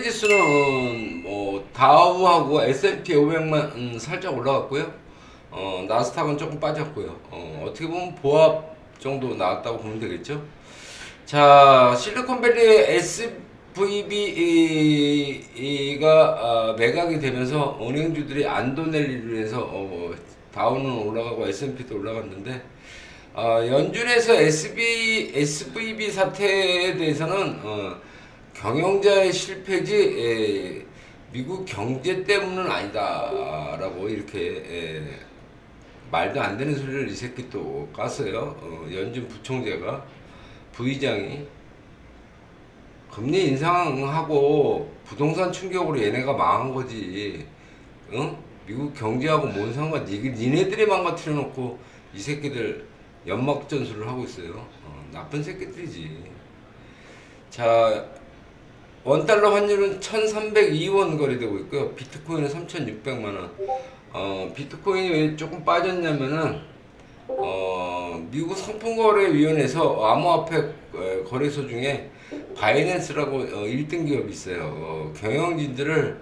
코스피 지수는 뭐 다우하고 S&P 500만 음, 살짝 올라갔고요. 어, 나스닥은 조금 빠졌고요. 어, 어떻게 보면 보합 정도 나왔다고 보면 되겠죠. 자, 실리콘밸리 SVB가 아, 매각이 되면서 은행주들이 안도낼 일로 해서 어, 다우는 올라가고 S&P도 올라갔는데 아, 연준에서 SB, SVB 사태에 대해서는 어, 경영자의 실패지 에, 미국 경제 때문은 아니다라고 이렇게 에, 말도 안 되는 소리를 이 새끼 또 깠어요. 어, 연준 부총재가 부의장이 금리 인상하고 부동산 충격으로 얘네가 망한 거지. 응? 미국 경제하고 뭔 상관? 니, 니네들이 망가뜨려 놓고 이 새끼들 연막 전술을 하고 있어요. 어, 나쁜 새끼들이지. 자, 원달러 환율은 1,302원 거래되고 있고요. 비트코인은 3,600만 원. 어, 비트코인이 왜 조금 빠졌냐면은 어, 미국 상품거래위원회에서 암호화폐 어, 거래소 중에 바이낸스라고 어, 1등 기업이 있어요. 어, 경영진들을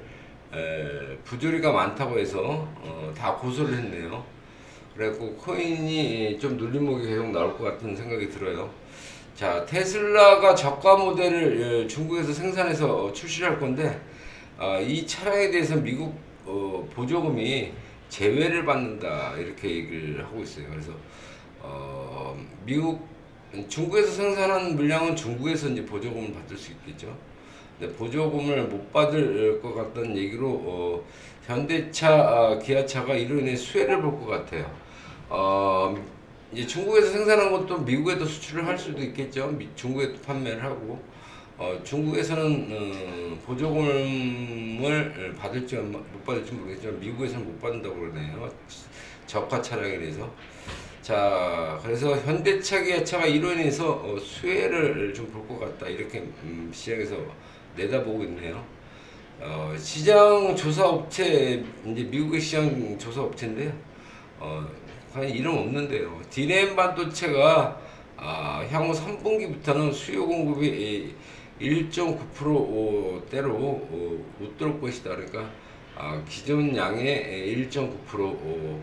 에, 부조리가 많다고 해서 어, 다 고소를 했네요. 그래갖고 코인이 좀 눌림목이 계속 나올 것 같은 생각이 들어요. 자, 테슬라가 저가 모델을 예, 중국에서 생산해서 어, 출시할 건데 아, 이 차량에 대해서 미국 어, 보조금이 제외를 받는다 이렇게 얘기를 하고 있어요. 그래서 어, 미국 중국에서 생산한 물량은 중국에서 이제 보조금을 받을 수 있겠죠. 근데 보조금을 못 받을 것 같다는 얘기로 어, 현대차, 아, 기아차가 이로 인해 수혜를 볼 것 같아요. 어, 이제 중국에서 생산한 것도 미국에도 수출을 할 수도 있겠죠. 미- 중국에도 판매를 하고 어, 중국에서는 어, 보조금을 받을지 못 받을지 모르겠지만 미국에서는 못 받는다고 그러네요. 저가 차량에 대해서. 자, 그래서 현대차, 기아차가 이로 인해서 어, 수혜를 좀 볼 것 같다 이렇게 음, 시장에서 내다보고 있네요. 어, 시장 조사 업체 이제 미국의 시장 조사 업체인데요. 어, 과연 이름 없는데요. 디램 반도체가 아, 향후 3분기부터는 수요 공급이 1.9%대로 어, 웃돌 것이다. 그러니까 아, 기존 양의 1.9% 어,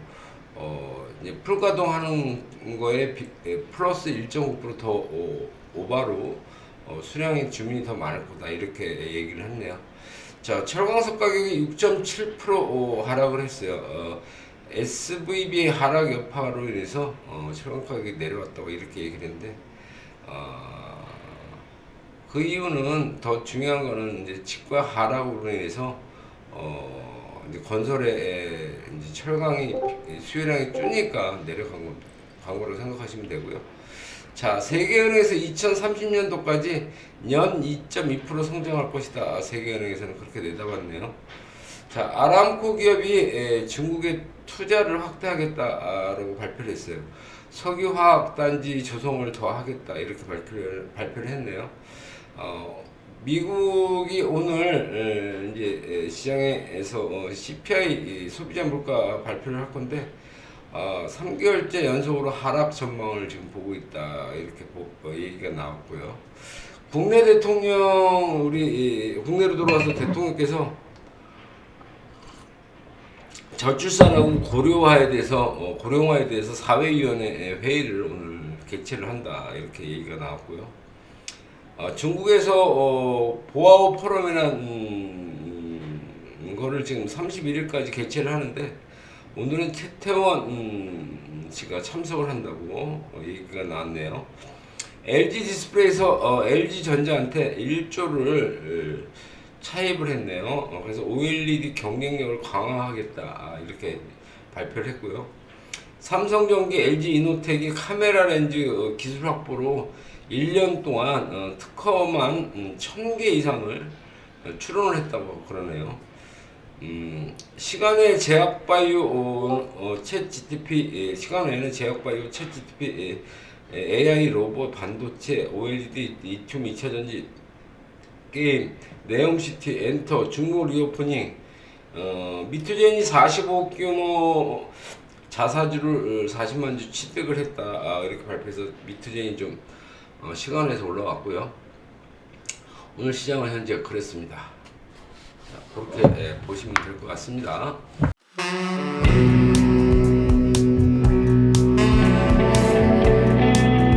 어, 이제 풀가동하는 거에 비- 에, 플러스 1.9%더 어, 오바로 어, 수량의 주민이 더 많을 거다 이렇게 얘기를 했네요. 자, 철광석 가격이 6.7% 어, 하락을 했어요. 어, SVB 하락 여파로 인해서 어, 철강 가격이 내려왔다고 이렇게 얘기를 했는데 어, 그 이유는 더 중요한 거는 이제 치과 하락으로 인해서 어, 이제 건설에 이제 철강이 수요량이 줄니까 내려간 겁니다. 광고로 생각하시면 되고요. 자, 세계은행에서 2030년도까지 연 2.2% 성장할 것이다. 세계은행에서는 그렇게 내다봤네요. 자, 아람코 기업이 에, 중국에 투자를 확대하겠다라고 발표를 했어요. 석유화학 단지 조성을 더 하겠다 이렇게 발표를, 발표를 했네요. 어, 미국이 오늘 에, 이제 에, 시장에서 어, CPI 이 소비자 물가 발표를 할 건데 어, 3개월째 연속으로 하락 전망을 지금 보고 있다 이렇게 보, 어, 얘기가 나왔고요. 국내 대통령 우리 이, 국내로 돌아와서 대통령께서 저출산하고 고령화에 대해서 어, 고령화에 대해서 사회위원회 회의를 오늘 개최를 한다 이렇게 얘기가 나왔고요. 어, 중국에서 어, 보아오 포럼이라는 음, 거를 지금 31일까지 개최를 하는데 오늘은 최태원 음, 씨가 참석을 한다고 어, 얘기가 나왔네요. LG 디스플레이에서 어, LG 전자한테 1조를 차입을 했네요. 어, 그래서 OLED 경쟁력을 강화하겠다 아, 이렇게 발표를 했고요. 삼성전기, LG 이노텍이 카메라 렌즈 어, 기술 확보로 1년 동안 어, 특허만 음, 1000개 이상을 어, 출원을 했다고 그러네요. 음, 시간의 제약 바이오 어, 어, 챗 GTP 예, 시간 외에는 제약 바이오 챗 GTP 예, 예, AI 로봇 반도체 OLED 리튬 2차 전지 게임 네옴시티 엔터 중국 리오프닝 어, 미투젠이 45억 규모 자사주를 40만 주 취득을 했다. 아, 이렇게 발표해서 미투젠이 좀 어, 시간에서 올라왔고요. 오늘 시장은 현재 그랬습니다. 자, 그렇게 예, 보시면 될 것 같습니다.